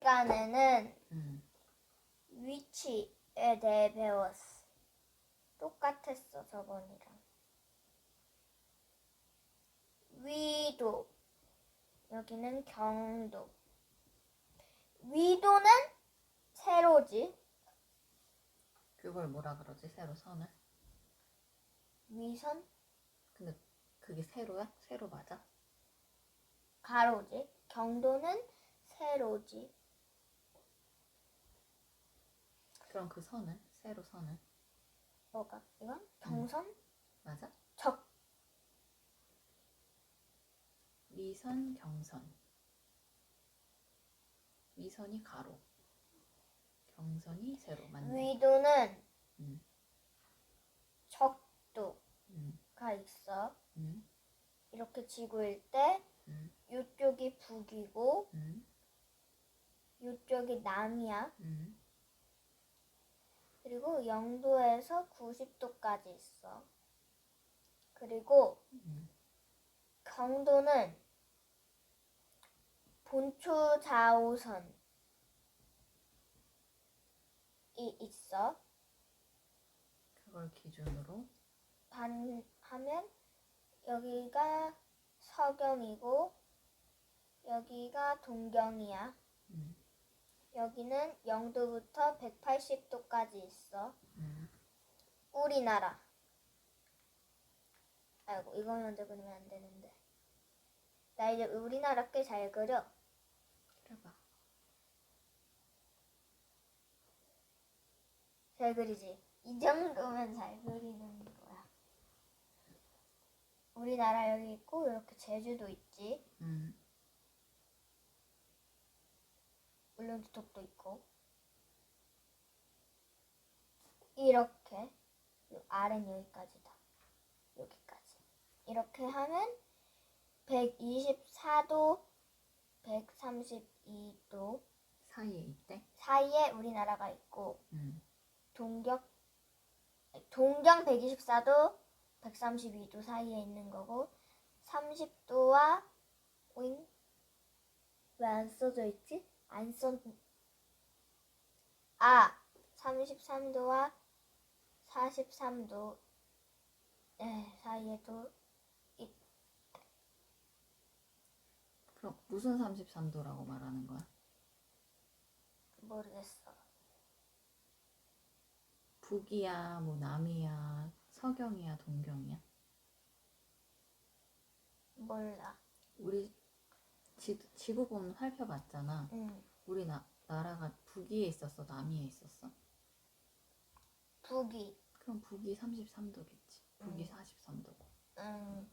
시간에는 음. 위치에 대해 배웠어. 똑같았어 저번이랑. 위도 여기는 경도. 위도는 세로지. 그걸 뭐라 그러지? 세로 선을? 위선 근데 그게 세로야? 세로 맞아? 가로지. 경도는 세로지. 그럼 그 선을? 세로 선을? 뭐가 이건 경선 맞아? 적 위선, 경선. 위선이 가로. 경선이 세로. 맞네. 위도는 음. 적도가 음. 있어. 음. 이렇게 지구일 때 음. 이쪽이 북이고 음. 이쪽이 남이야. 음. 그리고 영도에서 90도까지 있어. 그리고 음. 경도는 본초 좌우선이 있어. 그걸 기준으로 반 하면 여기가 서경이고 여기가 동경이야. 음. 여기는 0도부터 180도까지 있어. 음. 우리나라. 아이고 이거 먼저 그리면 안 되는데. 나 이제 우리나라 꽤 잘 그려. 그래봐. 잘 그리지. 이 정도면 잘 그리는 거야. 우리나라 여기 있고 이렇게 제주도 있지. 음. 울릉도도 있고. 이렇게 요 아래는 여기까지다. 여기까지. 이렇게 하면 124도, 132도 사이에 있대? 사이에 우리나라가 있고 음. 동경 동경 124도, 132도 사이에 있는 거고 30도와 윙? 왜 안 써져 있지? 안 써. 아, 33도와 43도 네, 사이에도 그럼 무슨 33도라고 말하는 거야? 모르겠어. 북이야, 뭐 남이야, 서경이야, 동경이야? 몰라. 우리 지, 지구본 살펴봤잖아. 응. 우리 나, 나라가 북위에 있었어, 남위에 있었어? 북이. 그럼 북이 33도겠지. 북이 음. 43도고. 음.